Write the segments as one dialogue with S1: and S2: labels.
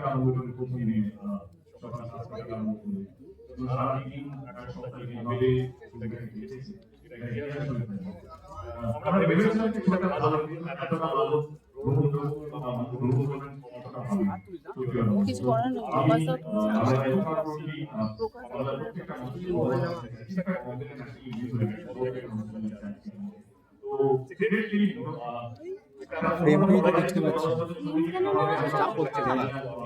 S1: আরম্ভ করে প্রতিদিনে সকাল সাতটা থেকে আরম্ভ সারাদিন একটা সপ্তাহে মিলে আমরা ভেবেছিলাম যে একটা ভালো হবে, ভালো।
S2: কিছু করার নেই,
S1: কাছে কাছে। তো
S3: দেখতে পাচ্ছি।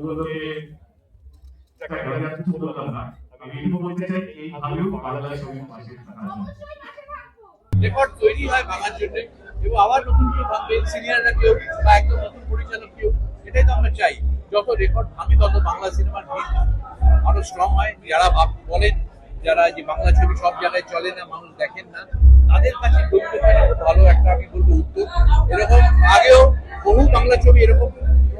S1: ওগুলোকে বলতে।
S4: রেকর্ড তৈরি হয় ভাঙার জন্য। এবং আবার নতুন কেউ ভাঙবে সিনিয়ররা কেউ বা একদম নতুন পরিচালক কেউ। এটাই তো আমরা চাই। যত রেকর্ড ভাঙে, তত বাংলা সিনেমার হিট আরও স্ট্রং হয়, যারা ভাব বলেন, যারা যে বাংলা ছবি সব জায়গায় চলে না, মানুষ দেখেন না, তাদের কাছে ধূমকেতুটা ভালো একটা, আমি বলব, উদ্যোগ। এরকম আগেও বহু বাংলা ছবি এরকম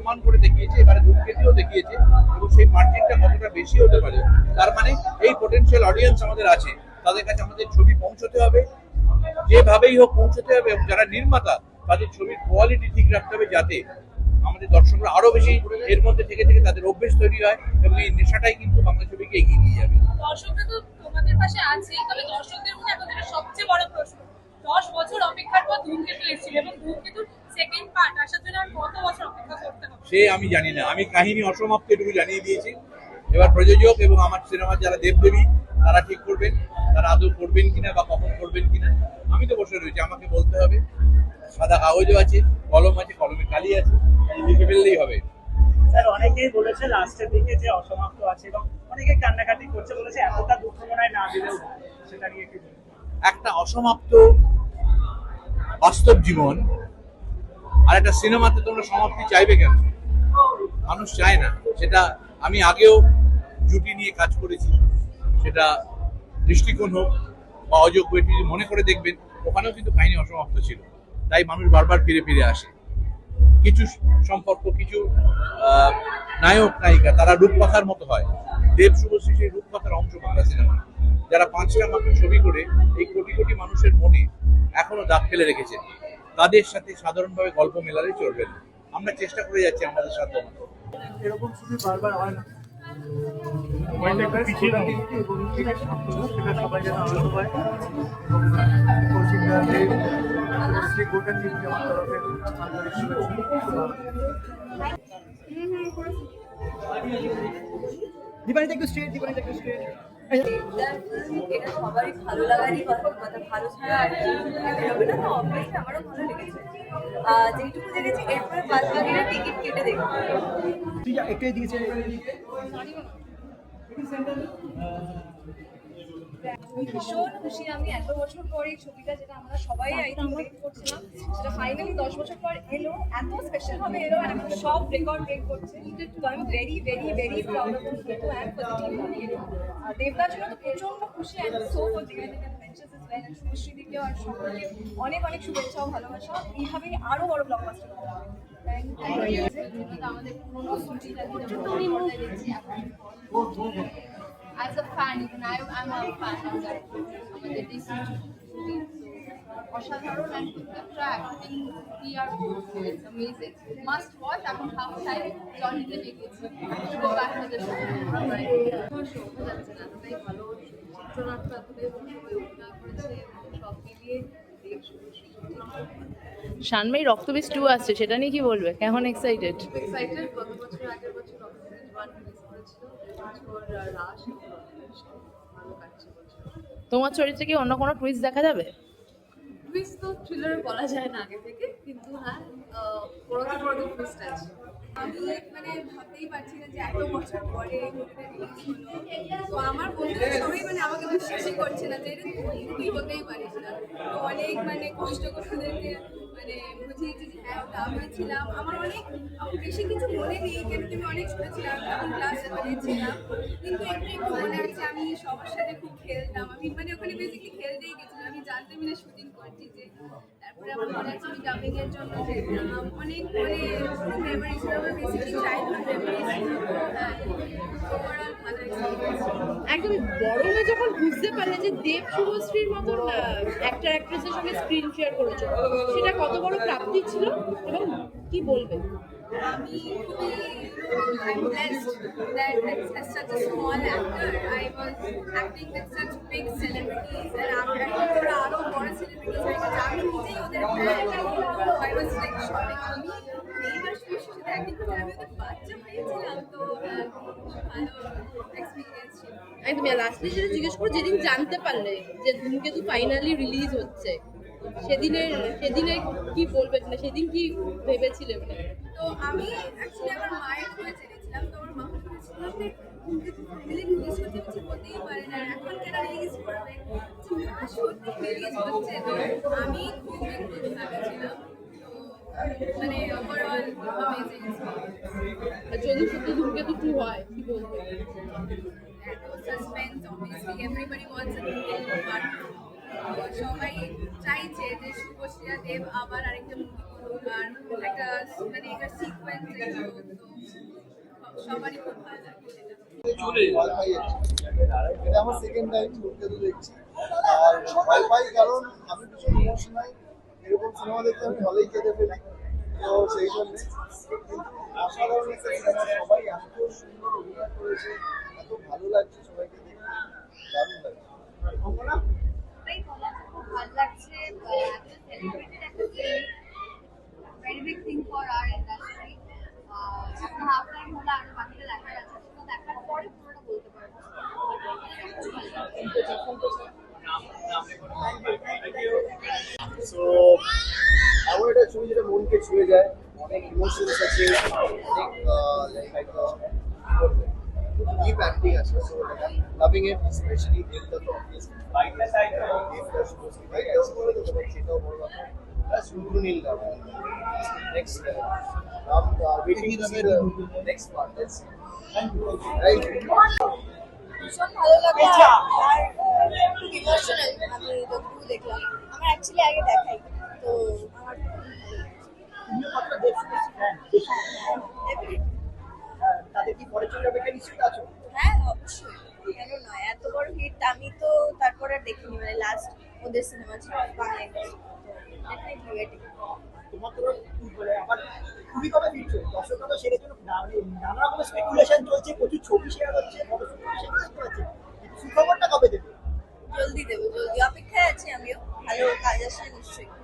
S4: প্রমাণ করে দেখিয়েছে, এবারে ধূমকেতুও দেখিয়েছে, এবং সেই মার্জিনটা কতটা বেশি হতে পারে, তার মানে এই পোটেনশিয়াল অডিয়েন্স আমাদের আছে, তাদের কাছে আমাদের ছবি পৌঁছতে হবে, যেভাবেই হোক পৌঁছতে হবে, এবং যারা নির্মাতা, তাদের ছবির কোয়ালিটি ঠিক রাখতে হবে যাতে আমাদের দর্শকরা আরও বেশি এর মধ্যে থেকে থেকে তাদের অভ্যেস তৈরি হয়, এবং এই নেশাটাই কিন্তু বাংলা ছবিকে এগিয়ে নিয়ে যাবে।
S5: দর্শকরা পাশে আছেই তবে দর্শকদের মধ্যে এখন সবচেয়ে বড় প্রশ্ন, দশ বছর অপেক্ষার পর ধূমকেতু এসেছিল, এবং ধূমকেতুর সেকেন্ড পার্ট আসার জন্য কত বছর অপেক্ষা করতে হবে?
S4: সে আমি জানি না। আমি কাহিনী অসমাপ্ত এটুকু জানিয়ে দিয়েছি। এবার প্রযোজক এবং আমার সিনেমার যারা দেবদেবী তারা ঠিক করবেন তারা আদৌ করবেন কিনা বা কখন করবেন কিনা আমি তো বসে রয়েছি আমাকে বলতে হবে। সাদা কাগজও আছে কলম আছে কলমে কালি আছে লিখে ফেললেই হবে।
S6: স্যার অনেকেই বলেছে লাস্টের দিকে যে অসমাপ্ত আছে এবং অনেকে কান্নাকাটি করছে বলেছে এতটা দুঃখ মনে হয় না দিলেও সেটা নিয়ে
S4: একটা অসমাপ্ত বাস্তব জীবন আর একটা সিনেমাতে তোমরা সমাপ্তি চাইবে কেন? মানুষ চায় না। সেটা আমি আগেও জুটি নিয়ে কাজ করেছি। সেটা দৃষ্টিকোণ হোক বা অযোগ্য, এটি মনে করে দেখবেন, ওখানেও কিন্তু কাহিনী অসমাপ্ত ছিল। তাই মানুষ বারবার ফিরে ফিরে আসে। কিছু সম্পর্ক, কিছু নায়ক, নায়িকা, তারা রূপকথার মতো হয়। দেব শুভশ্রী সেই রূপকথার অংশ বাংলা সিনেমা যারা পাঁচটা মাত্র ছবি করে, এই কোটি কোটি মানুষের মনে এখনও দাগ ফেলে রেখেছেন। তাদের সাথে সাধারণভাবে গল্প মেলালে চলবে না। আমরা চেষ্টা করে যাচ্ছি আমাদের মতো।
S6: এরকম শুধু বারবার হয় না। আন্তরিক শুভেচ্ছা। দীপানিতে একটু স্ট্রেট দীপানিতে একটু স্ট্রেট
S7: এটা সবারই ভালো লাগারই কথা ভালো ছাড়া আর কি না তো অবভিয়াসলি আমারও ভালো লেগেছে আহ, যেইটুকু দেখেছি এরপরে বাদ টিকিট কেটে দেখব
S6: একটাই দিয়েছে
S7: ভীষণ খুশি। আমি এত বছর পর এই ছবিটা যেটা আমরা সবাই আই থিঙ্ক করছিলাম সেটা ফাইনালি দশ বছর পর এলো এত স্পেশাল ভাবে এলো আর এখন সব রেকর্ড ব্রেক করছে। তো আমি very very very proud of for the team দেবদার জন্য তো প্রচণ্ড খুশি অ্যান্ড সো ফর দিকে মেনশনস ইজ ওয়েল শুভশ্রী দিকে আর সকলকে অনেক অনেক শুভেচ্ছা ও ভালোবাসা। এইভাবেই আরও বড় ব্লকবাস্টার
S5: আমাদের পুরোনো as a fan even I I am a fan of that আমাদের এই শুটিং অসাধারণ অ্যান্ড প্রত্যেকটা অ্যাক্টিং ইয়ার ইটস অ্যামেজিং মাস্ট ওয়াচ এখন হাফ টাইম জর্নিতে বেরিয়েছি go back to the show show যাচ্ছে না এতটাই ভালো চিত্রনাট্য এতটাই ভালো সবাই অভিনয় করেছে সব মিলিয়ে
S2: শানমাই রক্তবীজ টু আসছে সেটা নিয়ে কি বলবে? কেমন এক্সাইটেড
S5: এক্সাইটেড গত বছর আগের বছর ওয়ান
S2: তোমার চরিত্রে কি অন্য কোনো টুইস্ট দেখা যাবে?
S5: টুইস্ট তো থ্রিলার বলা যায় না আগে থেকে কিন্তু হ্যাঁ বড় বড় টুইস্ট আছে।
S7: আমি মানে ভাবতেই পারছি না যে এত বছর পরে তো আমার বন্ধুরা সবাই মানে আমাকে বিশ্বাসই করছে না যে এটা তুই তুই হতেই পারিস না তো অনেক মানে কষ্ট করে ওদেরকে মানে বুঝিয়েছি যে হ্যাঁ আমি ছিলাম, আমার অনেক বেশি কিছু মনে নেই, কেন আমি অনেক ছোট ছিলাম, তখন ক্লাস সেভেনে ছিলাম। কিন্তু একটু একটু মনে আছে, আমি সবার সাথে খুব খেলতাম। আমি মানে ওখানে বেসিকলি খেলতেই গেছিলাম, আমি জানতাম না শুটিং করছি যে, তারপরে আমার মনে আছে আমি ডাবিং এর জন্য যেতাম অনেক মানে মেমোরিজ আমার বেসিকলি চাইল্ডহুড মেমোরিজ ওভারঅল ভালো এক্সপিরিয়েন্স
S2: একদম বড় হয়ে যখন বুঝতে পারলে যে দেব শুভশ্রীর মতন অ্যাক্টর অ্যাক্ট্রেসের সঙ্গে স্ক্রিন শেয়ার করেছ, সেটা কত বড় প্রাপ্তি ছিল? এবং কি বলবে?
S7: আমি খুবই I'm blessed that as, as such a small actor, I was acting with such big celebrities and after ওরা আরও বড় celebrities হয়ে গেছে আমি নিজেই ওদের fan I was like shocked আমি এইবার শুধু শুধু acting করতে আমি ওদের বাচ্চা হয়েছিলাম তো ভালো এক্সপিরিয়েন্স ছিল।
S2: একদম লাস্টলি যেটা জিজ্ঞেস করো যেদিন জানতে পারলে যে ধূমকেতু ফাইনালি রিলিজ হচ্ছে। সেদিনের সেদিনে কি বলবে মানে সেদিন কি ভেবেছিলে মানে
S7: তো আমি অ্যাকচুয়ালি আমার মায়ের হয়ে জেনেছিলাম তো আমার মা বলেছিল যে রিলিজ করতে কিছু হতেই পারে না এখন কেন রিলিজ করবে? সত্যি রিলিজ হচ্ছে আমি খুব হ্যাপি ছিলাম মানে ওভারঅল অ্যামেজিং
S2: যদি সত্যি ধূমকেতু টু হয় কি বলবে?
S7: Suspense obviously everybody wants a new part সবাই চাইছে যে শুভশ্রীয়া দেব আবার আরেকটা মুভি করুক আর একটা মানে একটা সিকোয়েন্স সবারই খুব ভালো লাগে।
S6: এটা আমার সেকেন্ড টাইম ধূমকেতু দেখছি। আর ভয় পাই কারণ আমি ভীষণ ইমোশনাল এরকম সিনেমা দেখতে আমি হলেই কেঁদে ফেলি। তো সেই জন্য কিন্তু অসাধারণ সবাই সুন্দর অভিনয় করেছে এত ভালো লাগছে সবাইকে দেখতে দারুণ লাগছে
S5: এটাই বলা যে খুব ভালো লাগছে সেলিব্রেটেড একটা very big thing for our industry এখন হাফ টাইম হলে আরও বাকিটা দেখার আছে সেটা দেখার পরে পুরোটা বলতে পারব
S6: সো এমন একটা ছবি যেটা মনকে ছুঁয়ে যায় অনেক ইমোশনস আছে অনেক লাইক একটা ডিপ অ্যাক্টিং আছে সো লাভিং ইট স্পেশালি দেবদা তো অবভিয়াসলি দেবদা শুভশ্রী ভাই এটাও বলে দিতে পারি সেটাও বড় কথা প্লাস রুদ্র নীল গান next I'm waiting to see the next part let's thank you thank you
S7: ভীষণ ভালো লাগল ইমোশনাল আমি যতটুকু দেখলাম। আমার অ্যাকচুয়ালি আগে দেখাই। তো আমার
S6: তাদের
S7: হ্যাঁ অবশ্যই। কেন নয় এত বড় হিট আমি তো তারপরে দেখিনি। মানে লাস্ট ওদের সিনেমা ছিল বাংলা ইন্ডাস্ট্রি
S6: তোমার তো তো প্রচুর ছবি শেয়ার হচ্ছে
S7: আমিও ভালো কাজ আসলে নিশ্চয়ই
S6: বড়